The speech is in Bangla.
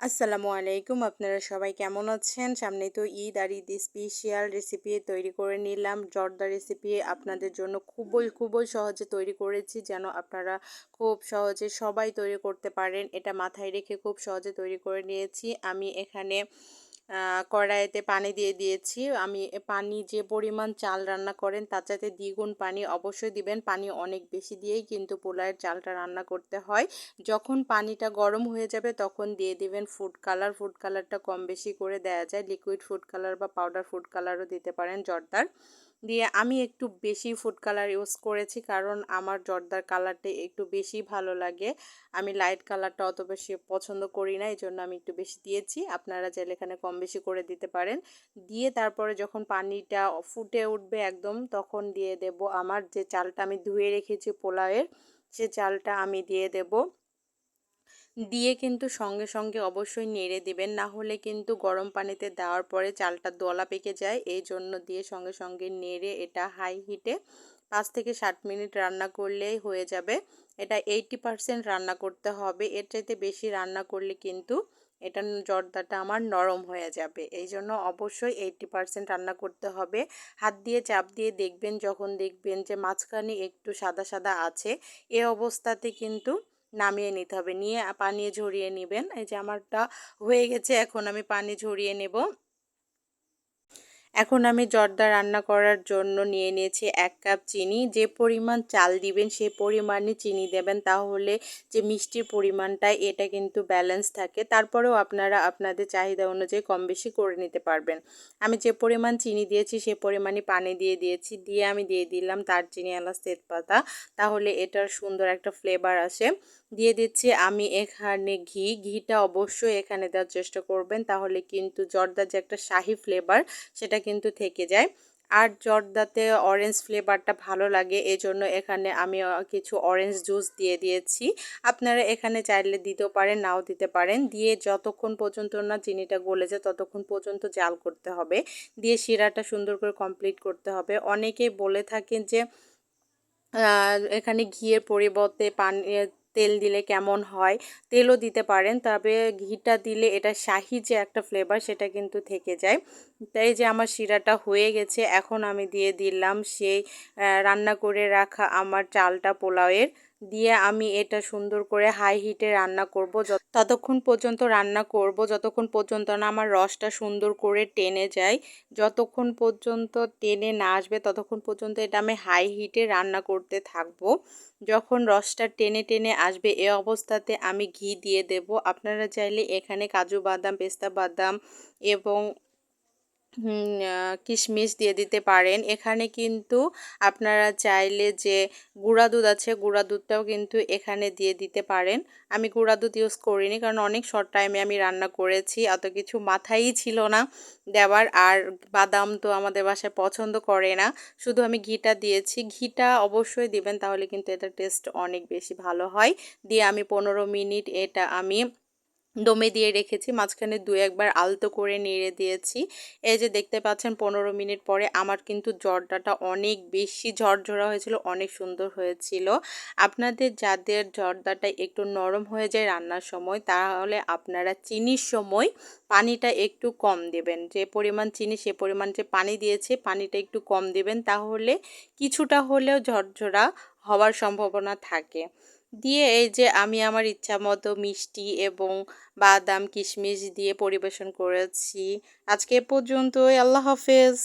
আসসালামু আলাইকুম। আপনারা সবাই কেমন আছেন? সামনে তো ঈদ আর ঈদ স্পেশাল রেসিপি তৈরি করে নিলাম। জর্দা রেসিপি আপনাদের জন্য খুবই খুবই সহজে তৈরি করেছি যেন আপনারা খুব সহজে সবাই তৈরি করতে পারেন। এটা মাথায় রেখে খুব সহজে তৈরি করে নিয়েছি। আমি এখানে কড়াইতে পানি দিয়ে দিয়েছি। আমি পানি যে পরিমাণ চাল রান্না করেন, তার চাইতে দ্বিগুণ পানি অবশ্যই দিবেন। পানি অনেক বেশি দিয়েই কিন্তু পোলায়ের চালটা রান্না করতে হয়। যখন পানিটা গরম হয়ে যাবে, তখন দিয়ে দিবেন ফুড কালার ফুড কালারটা কম বেশি করে দেয়া যায়। লিকুইড ফুড কালার বা পাউডার ফুড কালারও দিতে পারেন জর্দার। দিয়ে আমি একটু বেশি ফুড কালার ইউজ করেছি কারণ আমার জর্দার কালারটা একটু বেশি ভালো লাগে। আমি লাইট কালারটা অত বেশি পছন্দ করি না এই জন্য আমি একটু বেশি দিয়েছি। আপনারা চাইলে এখানে কম বেশি করে দিতে পারেন। দিয়ে তারপরে যখন পানিটা ফুটে উঠবে একদম, তখন দিয়ে দেব আমার যে চালটা আমি ধুয়ে রেখেছি পোলাওয়ের, সে চালটা আমি দিয়ে দেব। দিয়ে কিন্তু সঙ্গে সঙ্গে অবশ্যই নেড়ে দিবেন। না হলে কিন্তু গরম পানিতে দেওয়ার পরে চালটা দলা পেকে যায়। এই জন্য দিয়ে সঙ্গে সঙ্গে নেড়ে এটা হাই হিটে পাঁচ থেকে ষাট মিনিট রান্না করলেই হয়ে যাবে। এটা এইটি পারসেন্ট রান্না করতে হবে। এর চাইতে বেশি রান্না করলে কিন্তু এটা জর্দাটা আমার নরম হয়ে যাবে। এই জন্য অবশ্যই এইটটি পারসেন্ট রান্না করতে হবে। হাত দিয়ে চাপ দিয়ে দেখবেন, যখন দেখবেন যে মাঝখানে একটু সাদা সাদা আছে, এ অবস্থাতে কিন্তু নামিয়ে নিতে হবে। নিয়ে, পানি ঝরিয়ে নেবেন। এই যে, আমারটা হয়ে গেছে, এখন আমি পানি ঝরিয়ে নেব। এখন আমি জর্দা রান্না করার জন্য নিয়ে নিয়েছি এক কাপ চিনি। যে পরিমাণ চাল দিবেন, সে পরিমাণে চিনি দেবেন। তাহলে যে মিষ্টির পরিমাণটা, এটা কিন্তু ব্যালেন্স থাকে। তারপরেও আপনারা আপনাদের চাহিদা অনুযায়ী কম বেশি করে নিতে পারবেন। আমি যে পরিমাণ চিনি দিয়েছি, সে পরিমাণে পানি দিয়ে দিয়েছি। দিয়ে আমি দিয়ে দিলাম তার চিনি এলাচ, তেজপাতা। তাহলে এটার সুন্দর একটা ফ্লেভার আসে। দিয়ে দিচ্ছি আমি এখানে ঘি। ঘিটা অবশ্যই এখানে দেওয়ার চেষ্টা করবেন। তাহলে কিন্তু জর্দার যে একটা শাহি ফ্লেভার সেটা কিন্তু থেকে যায়। আর জর্দাতে অরেঞ্জ ফ্লেভারটা ভালো লাগে এই জন্য এখানে আমি কিছু অরেঞ্জ জুস দিয়ে দিয়েছি। আপনারা এখানে চাইলে দিতেও পারেন, নাও দিতে পারেন। দিয়ে যতক্ষণ পর্যন্ত না চিনিটা গলে যায় ততক্ষণ পর্যন্ত জাল করতে হবে। দিয়ে শিরাটা সুন্দর করে কমপ্লিট করতে হবে। অনেকেই বলে থাকেন যে এখানে ঘিয়ের পরিবর্তে পানি তেল দিলে কেমন হয়, তেলও দিতে পারেন। তবে ঘিটা দিলে এটা শাহি যে একটা ফ্লেভার সেটা কিন্তু থেকে যায়। তাই যে আমার শিরাটা হয়ে গেছে, এখন আমি দিয়ে দিলাম সেই রান্না করে রাখা আমার চালটা পোলাওয়ের। দিয়ে আমি এটা সুন্দর করে হাই হিটে রান্না করব। ততক্ষণ পর্যন্ত রান্না করব, যতক্ষণ পর্যন্ত না আমার রসটা সুন্দর করে টেনে যায়, যতক্ষণ পর্যন্ত টেনে না আসবে, ততক্ষণ পর্যন্ত এটা আমি হাই হিটে রান্না করতে থাকব। যখন রসটা টেনে টেনে আসবে, এ অবস্থাতে আমি ঘি দিয়ে দেব। আপনারা চাইলে এখানে কাজু বাদাম, পেস্তা বাদাম এবং কিশমিশ দিয়ে দিতে পারেন। এখানে কিন্তু আপনারা চাইলে যে গুঁড়া দুধ আছে, গুঁড়া দুধটাও কিন্তু এখানে দিয়ে দিতে পারেন। আমি গুঁড়া দুধ ইউজ করিনি কারণ অনেক শর্ট টাইমে আমি রান্না করেছি, অত কিছু মাথায়ই ছিল না দেওয়ার। আর বাদাম তো আমাদের বাসায় পছন্দ করে না, শুধু আমি ঘিটা দিয়েছি। ঘিটা অবশ্যই দিবেন, তাহলে কিন্তু এটা টেস্ট অনেক বেশি ভালো হয়। দিয়ে আমি পনেরো মিনিট এটা আমি দমে দিয়ে রেখেছি, মাঝখানে দু একবার আলতো করে নেড়ে দিয়েছি। এই যে দেখতে পাচ্ছেন পনেরো মিনিট পরে আমার কিন্তু জর্দাটা অনেক বেশি ঝরঝরা হয়েছিল, অনেক সুন্দর হয়েছিল। আপনাদের যাদের জর্দাটা একটু নরম হয়ে যায় রান্নার সময়, তাহলে আপনারা চিনির সময় পানিটা একটু কম দেবেন। যে পরিমাণ চিনি, সে পরিমাণ যে পানি দিয়েছে, পানিটা একটু কম দেবেন, তাহলে কিছুটা হলেও ঝরঝরা হওয়ার সম্ভাবনা থাকে। দিয়ে এই যে আমি আমার ইচ্ছা মতো মিষ্টি এবং বাদাম, কিশমিশ দিয়ে পরিবেশন করেছি। আজকে পর্যন্তই। আল্লাহ হাফেজ।